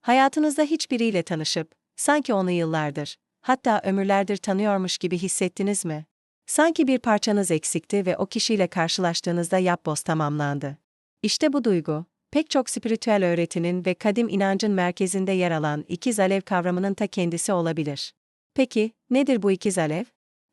Hayatınızda hiçbiriyle tanışıp, sanki onu yıllardır, hatta ömürlerdir tanıyormuş gibi hissettiniz mi? Sanki bir parçanız eksikti ve o kişiyle karşılaştığınızda yapboz tamamlandı. İşte bu duygu, pek çok spiritüel öğretinin ve kadim inancın merkezinde yer alan ikiz alev kavramının ta kendisi olabilir. Peki, nedir bu ikiz alev?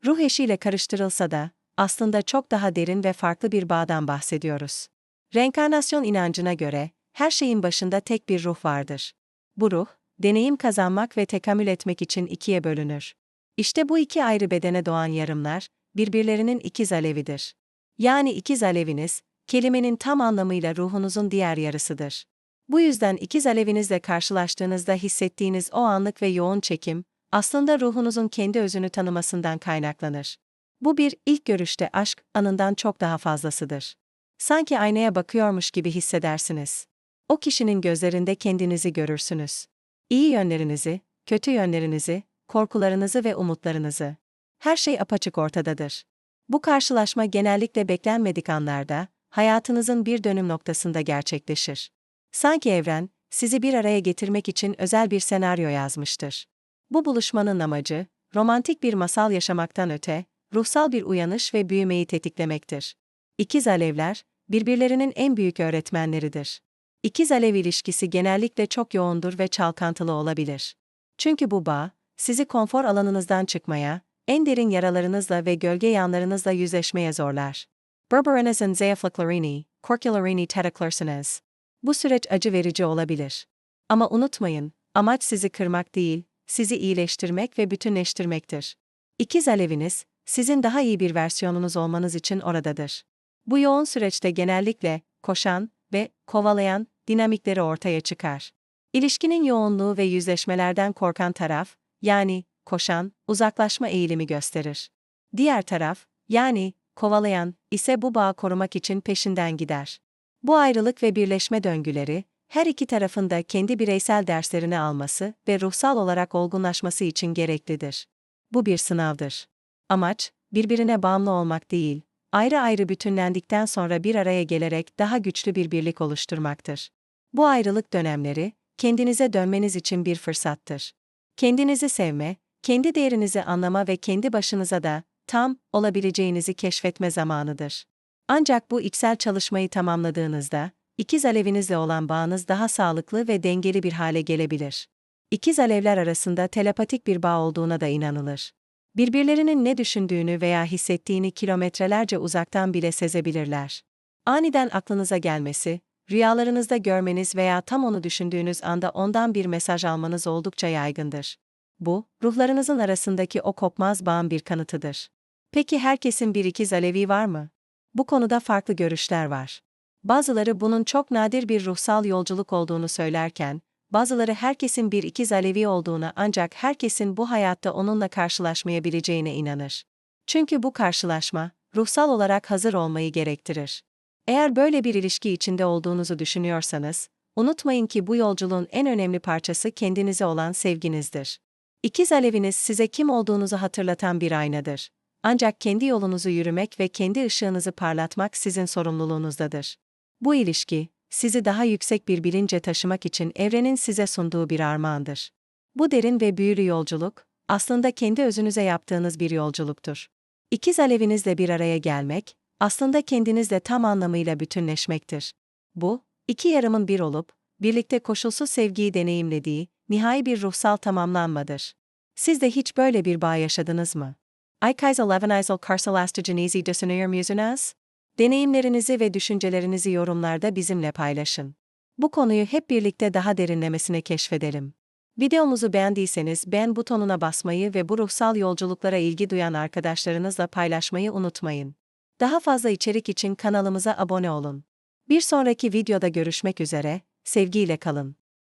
Ruh eşiyle karıştırılsa da, aslında çok daha derin ve farklı bir bağdan bahsediyoruz. Reenkarnasyon inancına göre, her şeyin başında tek bir ruh vardır. Bu ruh, deneyim kazanmak ve tekamül etmek için ikiye bölünür. İşte bu iki ayrı bedene doğan yarımlar, birbirlerinin ikiz alevidir. Yani ikiz aleviniz, kelimenin tam anlamıyla ruhunuzun diğer yarısıdır. Bu yüzden ikiz alevinizle karşılaştığınızda hissettiğiniz o anlık ve yoğun çekim, aslında ruhunuzun kendi özünü tanımasından kaynaklanır. Bu bir ilk görüşte aşk anından çok daha fazlasıdır. Sanki aynaya bakıyormuş gibi hissedersiniz. O kişinin gözlerinde kendinizi görürsünüz. İyi yönlerinizi, kötü yönlerinizi, korkularınızı ve umutlarınızı. Her şey apaçık ortadadır. Bu karşılaşma genellikle beklenmedik anlarda, hayatınızın bir dönüm noktasında gerçekleşir. Sanki evren, sizi bir araya getirmek için özel bir senaryo yazmıştır. Bu buluşmanın amacı, romantik bir masal yaşamaktan öte, ruhsal bir uyanış ve büyümeyi tetiklemektir. İkiz alevler, birbirlerinin en büyük öğretmenleridir. İkiz alev ilişkisi genellikle çok yoğundur ve çalkantılı olabilir. Çünkü bu bağ, sizi konfor alanınızdan çıkmaya, en derin yaralarınızla ve gölge yanlarınızla yüzleşmeye zorlar. Berberenes and Zayaflaklarini, Corcularini Tetaklarsınız. Bu süreç acı verici olabilir. Ama unutmayın, amaç sizi kırmak değil, sizi iyileştirmek ve bütünleştirmektir. İkiz aleviniz, sizin daha iyi bir versiyonunuz olmanız için oradadır. Bu yoğun süreçte genellikle koşan ve kovalayan dinamikleri ortaya çıkar. İlişkinin yoğunluğu ve yüzleşmelerden korkan taraf, yani koşan, uzaklaşma eğilimi gösterir. Diğer taraf, yani kovalayan ise bu bağı korumak için peşinden gider. Bu ayrılık ve birleşme döngüleri, her iki tarafın da kendi bireysel derslerini alması ve ruhsal olarak olgunlaşması için gereklidir. Bu bir sınavdır. Amaç, birbirine bağımlı olmak değil, ayrı ayrı bütünlendikten sonra bir araya gelerek daha güçlü bir birlik oluşturmaktır. Bu ayrılık dönemleri, kendinize dönmeniz için bir fırsattır. Kendinizi sevme, kendi değerinizi anlama ve kendi başınıza da tam olabileceğinizi keşfetme zamanıdır. Ancak bu içsel çalışmayı tamamladığınızda, ikiz alevinizle olan bağınız daha sağlıklı ve dengeli bir hale gelebilir. İkiz alevler arasında telepatik bir bağ olduğuna da inanılır. Birbirlerinin ne düşündüğünü veya hissettiğini kilometrelerce uzaktan bile sezebilirler. Aniden aklınıza gelmesi, rüyalarınızda görmeniz veya tam onu düşündüğünüz anda ondan bir mesaj almanız oldukça yaygındır. Bu, ruhlarınızın arasındaki o kopmaz bağın bir kanıtıdır. Peki herkesin bir ikiz alevi var mı? Bu konuda farklı görüşler var. Bazıları bunun çok nadir bir ruhsal yolculuk olduğunu söylerken, bazıları herkesin bir ikiz alevi olduğuna ancak herkesin bu hayatta onunla karşılaşmayabileceğine inanır. Çünkü bu karşılaşma, ruhsal olarak hazır olmayı gerektirir. Eğer böyle bir ilişki içinde olduğunuzu düşünüyorsanız, unutmayın ki bu yolculuğun en önemli parçası kendinize olan sevginizdir. İkiz aleviniz size kim olduğunuzu hatırlatan bir aynadır. Ancak kendi yolunuzu yürümek ve kendi ışığınızı parlatmak sizin sorumluluğunuzdadır. Bu ilişki, sizi daha yüksek bir bilince taşımak için evrenin size sunduğu bir armağandır. Bu derin ve büyülü yolculuk, aslında kendi özünüze yaptığınız bir yolculuktur. İkiz alevinizle bir araya gelmek, aslında kendinizle tam anlamıyla bütünleşmektir. Bu, iki yarımın bir olup, birlikte koşulsuz sevgiyi deneyimlediği, nihai bir ruhsal tamamlanmadır. Siz de hiç böyle bir bağ yaşadınız mı? Aikais Elevenizal Karsalastigenizi düşünüyor musunuz? Deneyimlerinizi ve düşüncelerinizi yorumlarda bizimle paylaşın. Bu konuyu hep birlikte daha derinlemesine keşfedelim. Videomuzu beğendiyseniz beğen butonuna basmayı ve bu ruhsal yolculuklara ilgi duyan arkadaşlarınızla paylaşmayı unutmayın. Daha fazla içerik için kanalımıza abone olun. Bir sonraki videoda görüşmek üzere, sevgiyle kalın.